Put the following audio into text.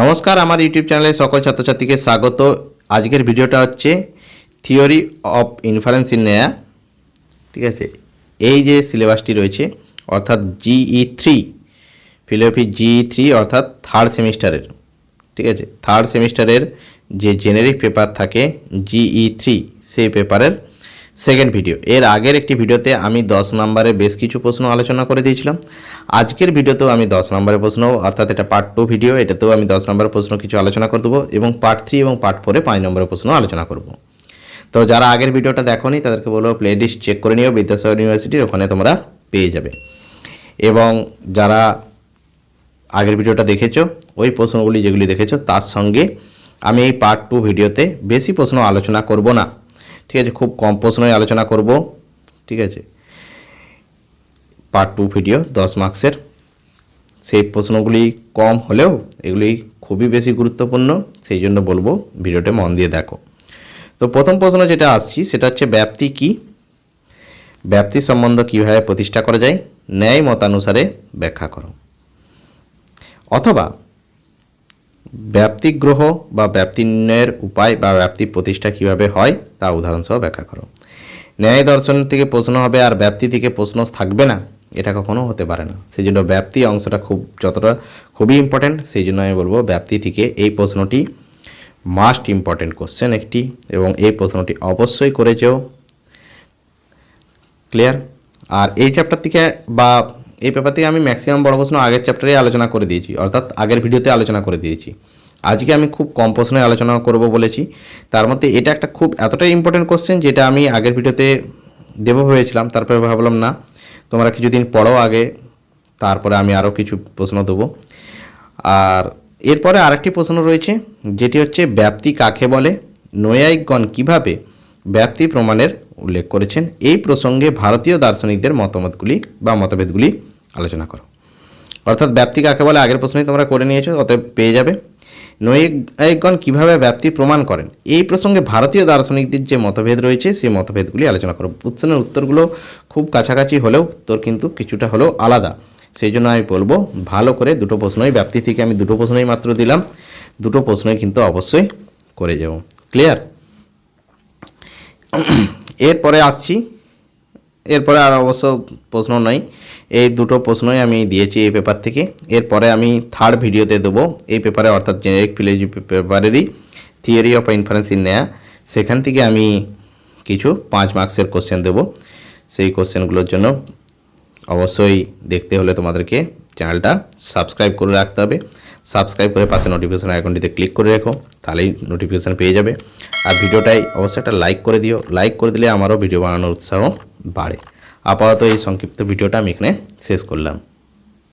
নমস্কার, আমার ইউটিউব চ্যানেলে সকল ছাত্রছাত্রীকে স্বাগত। আজকের ভিডিওটা হচ্ছে থিওরি অফ ইনফারেন্স ইন নেয়া ঠিক আছে? এই যে সিলেবাসটি রয়েছে, অর্থাৎ GE three, philosophy GE three, অর্থাৎ থার্ড সেমিস্টারের, ঠিক আছে? থার্ড সেমিস্টারের যে জেনেরিক পেপার থাকে জিই থ্রি, সেই পেপারের সেকেন্ড ভিডিও। এর আগের একটি ভিডিওতে আমি দশ নম্বরে বেশ কিছু প্রশ্ন আলোচনা করে দিয়েছিলাম। আজকের ভিডিওতেও আমি দশ নম্বরের প্রশ্ন, অর্থাৎ এটা পার্ট টু ভিডিও এটাতেও আমি দশ নম্বরের প্রশ্ন কিছু আলোচনা করে দেবো এবং পার্ট থ্রি এবং পার্ট ফোরে পাঁচ নম্বরের প্রশ্ন আলোচনা করব। তো যারা আগের ভিডিওটা দেখোনি, তাদেরকে বলব প্লেলিস্ট চেক করে নিও, বিদ্যাসাগর ইউনিভার্সিটির ওখানে তোমরা পেয়ে যাবে। এবং যারা আগের ভিডিওটা দেখেছ, ওই প্রশ্নগুলি যেগুলি দেখেছ, তার সঙ্গে আমি এই পার্ট টু ভিডিওতে বেশি প্রশ্ন আলোচনা করব না। ঠিক আছে, খুব কম প্রশ্নই আলোচনা করব, ঠিক আছে? পার্ট টু ভিডিও দশ মার্কসের সেই প্রশ্নগুলি কম হলেও এগুলি খুবই বেশি গুরুত্বপূর্ণ, সেই জন্য বলব ভিডিওটা মন দিয়ে দেখো। তো প্রথম প্রশ্ন যেটা আসছি, সেটা হচ্ছে ব্যাপ্তি কি? ব্যাপ্তি সম্বন্ধ কীভাবে প্রতিষ্ঠা করা যায়? ন্যায় মতানুসারে ব্যাখ্যা করো। অথবা ব্যাপ্তিগ্রহ বা ব্যাপ্তি নির্ণয়ের উপায় বা ব্যাপ্তি প্রতিষ্ঠা কীভাবে হয়? তা উদাহরণসহ ব্যাখ্যা করো। ন্যায় দর্শন থেকে প্রশ্ন হবে, আর ব্যাপ্তি থেকে প্রশ্ন থাকবে না। এটা কখনো হতে পারে না। সেই জন্য ব্যাপ্তি অংশটা খুব, যতটা খুবই ইম্পর্ট্যান্ট সেই জন্য আমি বলব ব্যাপ্তি থেকে এই প্রশ্নটি মাস্ট ইম্পর্ট্যান্ট কোশ্চেন একটি, এবং এই প্রশ্নটি অবশ্যই করেছেও ক্লিয়ার আর এই চ্যাপ্টার থেকে বা এই পেপার থেকে আমি ম্যাক্সিমাম বড় প্রশ্ন আগের চ্যাপ্টারে আলোচনা করে দিয়েছি, অর্থাৎ আগের ভিডিওতে আলোচনা করে দিয়েছি। আজকে আমি খুব কম প্রশ্নে আলোচনা করব বলেছি। তার মধ্যে এটা একটা খুব এতটাই ইম্পর্টেন্ট কোশ্চেন যেটা আমি আগের ভিডিওতে দেবো ভেবেছিলাম, তারপরে ভাবলাম না। তোমরা কিছুদিন পড়ো আগে, তারপরে আমি আরও কিছু প্রশ্ন দেবো। আর এরপরে আরেকটি প্রশ্ন রয়েছে, যেটি হচ্ছে ব্যাপ্তি কাকে বলে? নৈয়ায়িকগণ কীভাবে ব্যাপ্তি প্রমাণের উল্লেখ করেছেন? এই প্রসঙ্গে ভারতীয় দার্শনিকদের মতামতগুলি বা মতভেদগুলি আলোচনা করো। অর্থাৎ ব্যাপ্তি কাকে বলে? আগের প্রশ্নেই তোমরা করে নিয়েছো, অতএব পেয়ে যাবে। নৈয়ায়িকগণ কীভাবে ব্যাপ্তি প্রমাণ করেন? এই প্রসঙ্গে ভারতীয় দার্শনিকদের যে মতভেদ রয়েছে, সেই মতভেদগুলি আলোচনা করো প্রশ্নের উত্তরগুলো খুব কাছাকাছি হলেও তোর কিন্তু কিছুটা হলেও আলাদা। সেই জন্য আমি বলব, ভালো করে দুটো প্রশ্নই, ব্যাপ্তি থেকে আমি দুটো প্রশ্নই মাত্র দিলাম। দুটো প্রশ্নই কিন্তু অবশ্যই করে যাব ক্লিয়ার? এরপরে আসছি এরপরে আর অবশ্য প্রশ্ন নয় এই দুটো প্রশ্নই আমি দিয়েছি এই পেপার থেকে। এরপরে আমি থার্ড ভিডিওতে দেবো। এই পেপারে অর্থাৎ জেনেরিক ফিলোজি পেপারেরই থিওরি অফ ইনফারেন্স ইন নেয়া সেখান থেকে আমি কিছু পাঁচ মার্কসের কোশ্চেন দেবো। সেই কোশ্চেনগুলোর জন্য অবশ্যই দেখতে হলে তোমাদেরকে চ্যানেলটা সাবস্ক্রাইব করে রাখতে হবে। সাবস্ক্রাইব করে পাশে নোটিফিকেশন আইকনটিতে ক্লিক করে রেখো, তাহলেই নোটিফিকেশান পেয়ে যাবে। আর ভিডিওটাই অবশ্যই একটা লাইক করে দিও। লাইক করে দিলে আমারও ভিডিও বানানোর উৎসাহ বাড়ে। আপাতত এই সংক্ষিপ্ত ভিডিওটা আমি এখানে শেষ করলাম।